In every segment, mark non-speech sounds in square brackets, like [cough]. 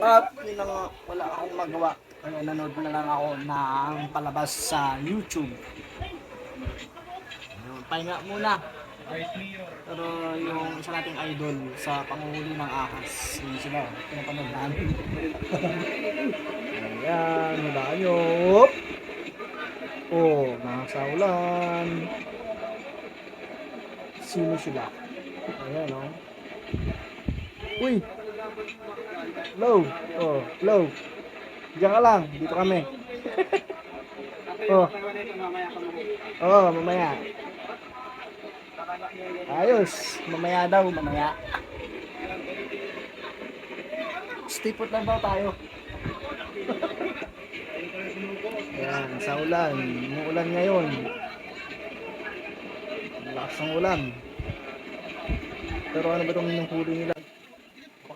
At yun na nga, wala akong magawa. Kaya nanood na lang ako ng palabas sa YouTube. Pahinga muna. Pero yung isa nating idol sa panguhuli ng ahas, yun sila, pinapanood namin. [laughs] Ayan, hulaan nyo. Oh, nasa ulan. Sino sila? Ayan, oh. Uy! Low! Oh, low! Diyan ka lang, dito kami. [laughs] oh. Oh, mamaya. Ayos, mamaya daw, mamaya. Stay put lang daw tayo. [laughs] Ayan, sa ulan. Umuulan ngayon. Lakas ng ulan. Pero ano ba itong huli nila?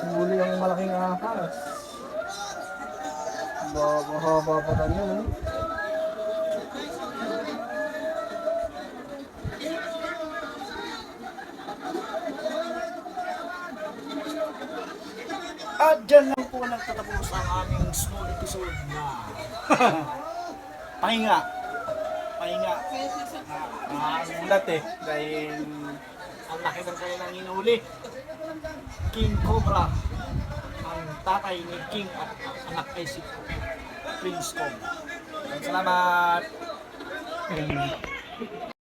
Nakahuli ang malaking ahas. Ba- Mahaba pa tayo yun. eh. At dyan lang po nagtatapos ang aming small episode na [laughs] pahinga. Pahinga. Ah, mulat eh. Dahil ang laki ng kanilang inuli. King Cobra. Ang tatay ni King at anak ay si Prince Cobra. Salamat!